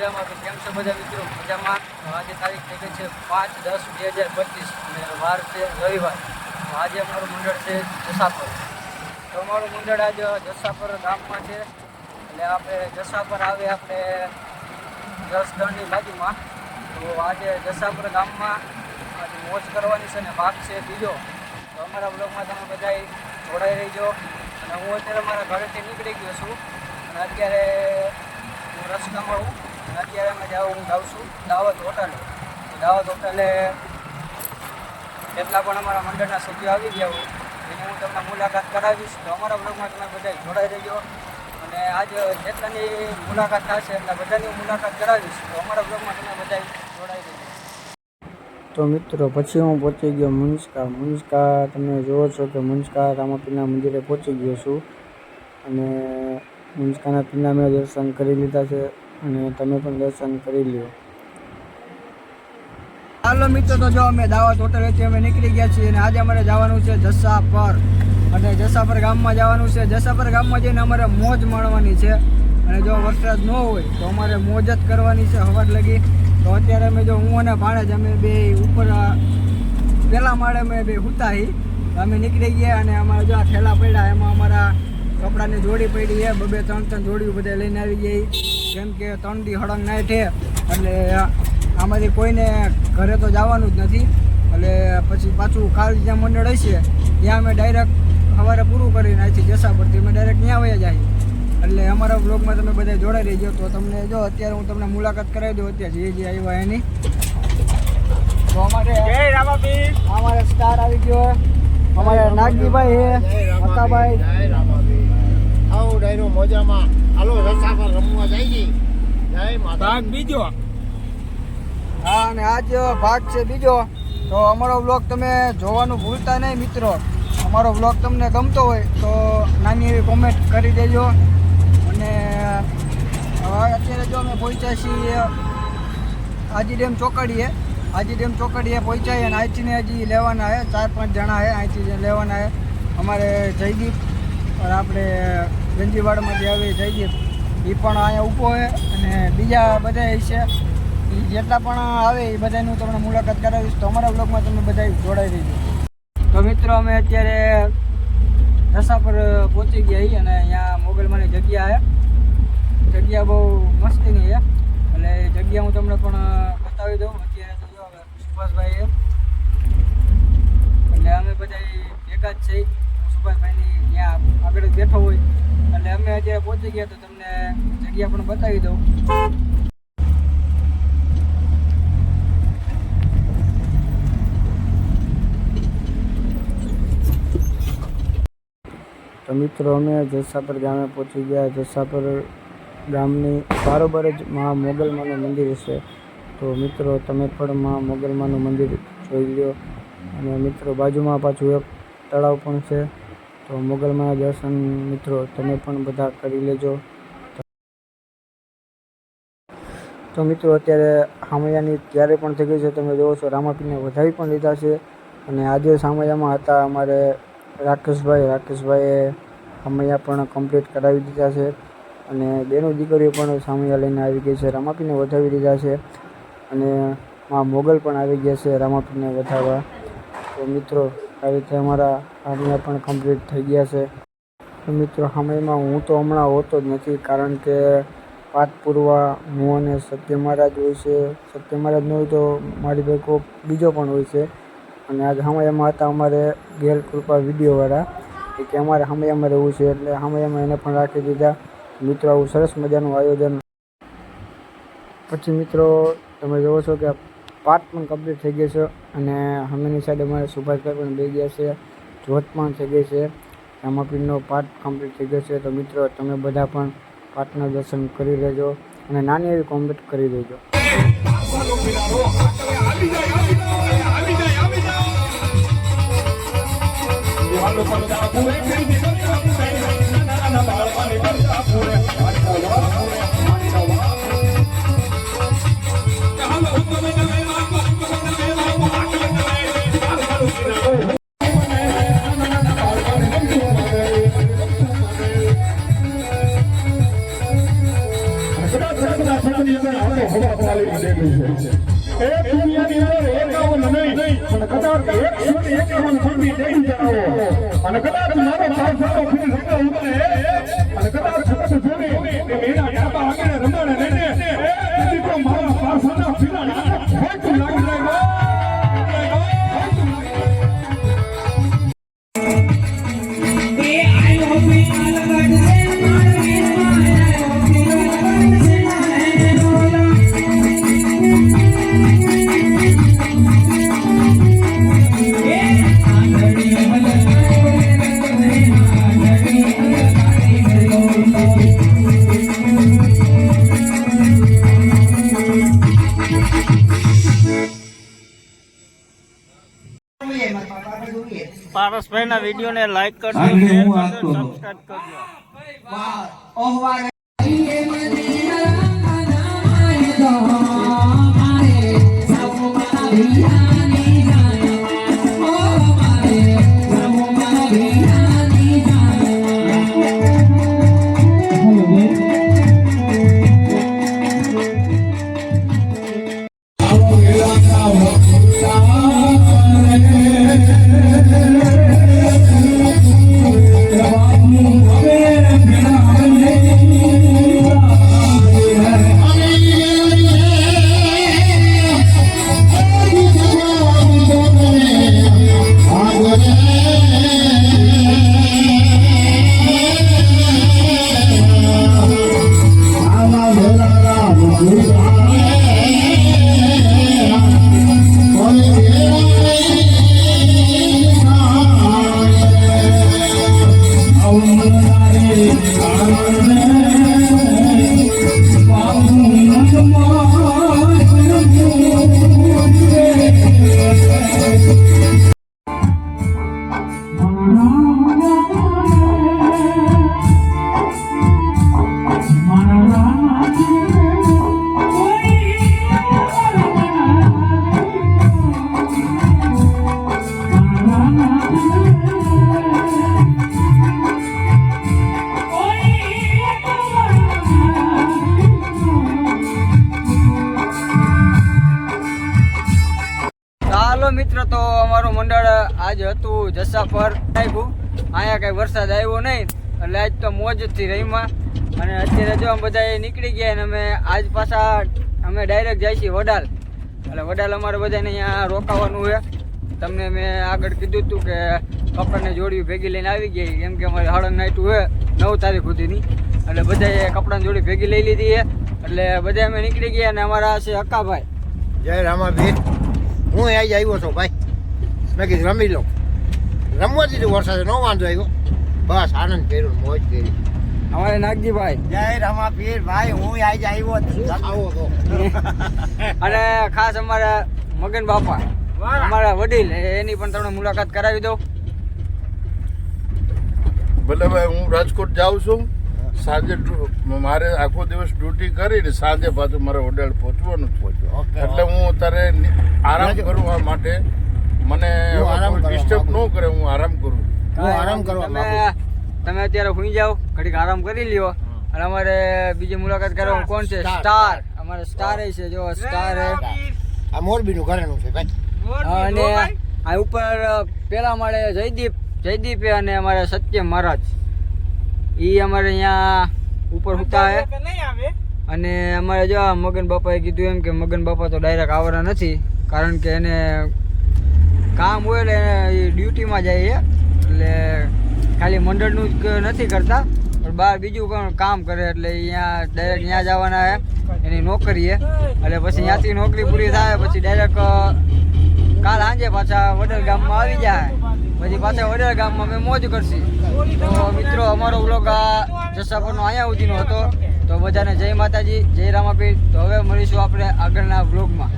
રામાપીર કેમ છો બધા મિત્રો? મજામાં? આજે તારીખ થઈ ગઈ છે પાંચ દસ બે હજાર પચીસ અને વાર છે રવિવાર. આજે અમારું મંડળ છે જસાપર. તો અમારું મંડળ આજે જસાપર ગામમાં છે. એટલે આપણે જસાપર આવે આપણે દસ દળની બાજુમાં. તો આજે જસાપર ગામમાં આજે મોજ કરવાની છે ને ભાગ છે બીજો. તો અમારા બ્લોગમાં તમે બધા જોડાઈ રહીજો. અને હું અત્યારે મારા ઘરેથી નીકળી ગયો છું. અને અત્યારે હું રસ્તામાં જાઉં હું જાઉં છું દાવત હોટલે. દાવત હોટલે જેટલા પણ અમારા મંડળના સભ્યો આવી ગયા હોય. એની હું તમને મુલાકાત કરાવીશ. તો અમારા બ્લોગમાં તમે બધા જોડાઈ રહેજો. અને આજ જેટલાની મુલાકાત થશે એટલા બધાની મુલાકાત કરાવીશ. તો અમારા બ્લોગમાં તમે બધા જોડાઈ રહેજો. તો મિત્રો, પછી હું પહોંચી ગયો મુનિષ્કા મુનિષ્કા તમે જુઓ છો કે મુનિષ્કા રામાપીના મંદિરે પહોંચી ગયો છું. અને મુનિષ્કાના પીરના મેં દર્શન કરી લીધા છે. અને તમે પણ દર્શન કરી લ્યો. હાલો મિત્રો, તો જો અમે દાવત હતી અમે નીકળી ગયા છીએ અને આજે અમારે જવાનું છે જસાપર. અને જસાપર ગામમાં જવાનું છે. જસાપર ગામમાં જઈને અમારે મોજ માણવાની છે. અને જો વરસાદ ન હોય તો અમારે મોજ જ કરવાની છે, હવાર લગી. તો અત્યારે અમે જો હું અને ભાણેજ અમે બે ઉપર પહેલાં માળે અમે બે હુતાહી અમે નીકળી ગયા અને અમારે જો આ ઠેલા પડ્યા, એમાં અમારા કપડાની જોડી પડી છે. બબે ત્રણ ત્રણ જોડીઓ બધા લઈને આવી ગઈ કેમ કે ત્રણ દી હળંગ નાઈટ છે. એટલે આમાંથી કોઈને ઘરે તો જવાનું જ નથી. એટલે પછી પાછું કાલ જ્યાં મંડળ હશે ત્યાં અમે ડાયરેક્ટ સવારે પૂરું કરીને અહીંથી જસા પરથી અમે ડાયરેક્ટ ત્યાં વયા જાય. એટલે અમારા બ્લોગમાં તમે બધા જોડાઈ રહીજો. તો તમને જો અત્યારે હું તમને મુલાકાત કરાવી દઉં. અત્યારે જે જે આવ્યા એની. તો અમારે અમારે સ્ટાર આવી ગયો અમારે નાગજીભાઈ છે. મકાભાઈ આવો ડાયરો મોજામાં. હાલો રસ્તા પર રમવા જાય છે જય માતા બીજો. હા અને આજ ભાગ છે બીજો. તો અમારો બ્લોગ તમે જોવાનું ભૂલતા નહીં મિત્રો. અમારો બ્લોગ તમને ગમતો હોય તો નાની એવી કોમેન્ટ કરી દેજો. અને હવે અત્યારે જો અમે પહોંચ્યા છીએ હાજી ડેમ ચોકડીએ. હાજી ડેમ ચોકડીએ પહોંચ્યા અને અહીંથી હજી લેવાના છે. ચાર પાંચ જણા છે. અહીંથી લેવાના છે. અમારે જયદીપ. આપણે ગંજીવાડમાંથી આવે જયદીપ એ પણ અહીંયા ઊભો છે અને બીજા બધા છે. એ જેટલા પણ આવે એ બધાની તમને મુલાકાત કરાવીશ. તો અમારા બ્લોગમાં તમે બધા જોડાઈ દેજો તો મિત્રો, અમે અત્યારે રસા પર પહોંચી ગયા અને અહીંયા મોગલમાની જગ્યા છે. જગ્યા બહુ મસ્તીની છે. એટલે એ જગ્યા હું તમને પણ બતાવી દઉં. અત્યારે તો જો સુભાષભાઈ એટલે અમે બધા ભેગા જ છીએ. સુભાષભાઈની ત્યાં આગળ બેઠો હોય. એટલે અમે અત્યારે પહોંચી ગયા તો તમને જગ્યા પણ બતાવી દઉં. તો મિત્રો, અમે જસાપર ગામે પહોંચી ગયા. જસાપર ગામની બારોબર જ મા મોગલમાનું મંદિર છે તો મિત્રો, તમે પણ મા મોગલમાનું મંદિર જોઈ લ્યો. અને મિત્રો, બાજુમાં પાછું એક તળાવ પણ છે. તો મોગલમાના દર્શન મિત્રો, તમે પણ બધા કરી લેજો. તો મિત્રો, અત્યારે સામૈયાની ત્યારે પણ થઈ ગઈ છે. તમે જોવો છો રામાપીને વધાવી પણ લીધા છે. અને આજે સામૈયામાં હતા અમારે રાકેશભાઈ. રાકેશભાઈએ સામૈયા પણ કમ્પ્લીટ કરાવી દીધા છે. અને બેનો દીકરીઓ પણ સામૈયા લઈને આવી ગઈ છે. રામાપીને વધાવી દીધા છે. અને માં મોગલ પણ આવી ગયા છે રામાપીને વધાવવા. તો મિત્રો આવી રીતે અમારા સામૈયા પણ કમ્પ્લીટ થઈ ગયા છે. મિત્રો, સમયમાં હું તો હમણાં હોતો જ નથી, કારણ કે પાઠ પૂરવા હું અને સત્ય મહારાજ હોય છે. સત્ય મહારાજ ન હોય તો મારી ભાઈ બીજો પણ હોય છે. અને આજ સમયમાં હતા અમારે ગેલ કૃપા વિડીયોવાળા, એ કે અમારે હમૈયામાં રહેવું છે, એટલે હમૈયામાં એને પણ રાખી દીધા. મિત્રો, આવું સરસ મજાનું આયોજન. પછી મિત્રો, તમે જોવો છો કે પાઠ પણ કમ્પ્લીટ થઈ ગયો છે અને હમેની સાઈડ અમારે સુભાષભાઈ પણ બે ગયા છે. જોત પણ થઈ ગઈ છે. રામાપીરનો પાર્ટ કમ્પ્લીટ થઈ ગયો છે. તો મિત્રો, તમે બધા પણ પાર્ટના દર્શન કરી લેજો અને નાની એવી કોમેન્ટ કરી દેજો હવાપાલી દેવી એક દુનિયાની અંદર એકાવન નહીં અને કદાચ મારો ભાવ સારો ફીલ ઉતરે અને કદાચ જોડે એના ઢાબા આગળ પારસભાઈના વિડીયોને લાઈક કરજો શેર હું કરજો. સબસ્ક્રાઇબ કરજો ચાલો મિત્ર તો અમારું મંડળ આજ હતું જસા પર નાખ્યું અહીંયા કઈ વરસાદ આવ્યો નહીં. એટલે આજ તો મોજથી રહીમાં અને અત્યારે જો અમે બધા નીકળી ગયા અને અમે આજ પાછા અમે ડાયરેક્ટ જાય છીએ વડાલ. એટલે વડાલ અમારે બધાને અહીંયા રોકાવાનું છે. તમને મેં આગળ કીધું હતું કે કપડાને જોડી ભેગી લઈને આવી ગઈ કેમ કે અમારે હળંગ નાઈટું છે નવ તારીખ સુધીની. એટલે બધાએ કપડાની જોડી ભેગી લઈ લીધી છે. એટલે બધા અમે નીકળી ગયા અને અમારા છે અક્કાભાઈ. જય રામાભાઈ હું આજ આવ્યો છું ભાઈ. મેં કીધું રમી લઉં. રમવા દીધું વરસાદે નો વાંધો આવ્યો. બસ આનંદ કર્યો મોજ કરી. અમારે નાગજીભાઈ. જય રામાપીર ભાઈ હું આજ આવ્યો આવો તો. અને ખાસ અમારા મગન બાપા. અમારા વડીલ એની પણ તમને મુલાકાત કરાવી દો ભલે ભાઈ હું રાજકોટ જાઉં છું. સાંજે મારે આખો દિવસ ડ્યુટી કરીને સાંજે પાછું મારે હોટેલ પહોંચવાનું જ ઓકે, એટલે હું અત્યારે આરામ કરવા માટે. મને આરામ ડિસ્ટર્બ ન કરે હું આરામ કરું. હું આરામ કરવા તમે માંગુ. તમે અત્યારે સુઈ જાઓ ઘડીક આરામ કરી લ્યો. અને અમારે બીજી મુલાકાત કરવાનું કોણ છે? સ્ટાર. અમારે સ્ટાર છે જો સ્ટાર એ. આ મોરબીનું ઘરેણું છે ભાઈ. અને આ ઉપર પેલા માળે જયદીપ જયદીપ અને અમારે સત્ય મહારાજ. ઈ અમારે અહીંયા ઉપર સુતા હે. અને અમારે જો આ મગન બાપાએ કીધું એમ કે મગન બાપા તો ડાયરેક્ટ આવવાના નથી કારણ કે એને કામ હોય એટલે એ ડ્યુટીમાં જાય એટલે ખાલી મંડળનું જ નથી કરતા. પણ બહાર બીજું પણ કામ કરે એટલે અહીંયા ડાયરેક્ટ ત્યાં જવાના છે એની નોકરી છે એટલે પછી ત્યાંથી નોકરી પૂરી થાય, પછી ડાયરેક્ટ કાલ સાંજે પાછા વડેલ ગામમાં આવી જાય. પછી પાછા વડેલ ગામમાં અમે મોજ કરશી. તો મિત્રો, અમારો બ્લોગ આ જસાપરનો અહીંયા સુધીનો હતો. તો બધાને જય માતાજી, જય રામાપીર. તો હવે મળીશું આપણે આગળના બ્લોગમાં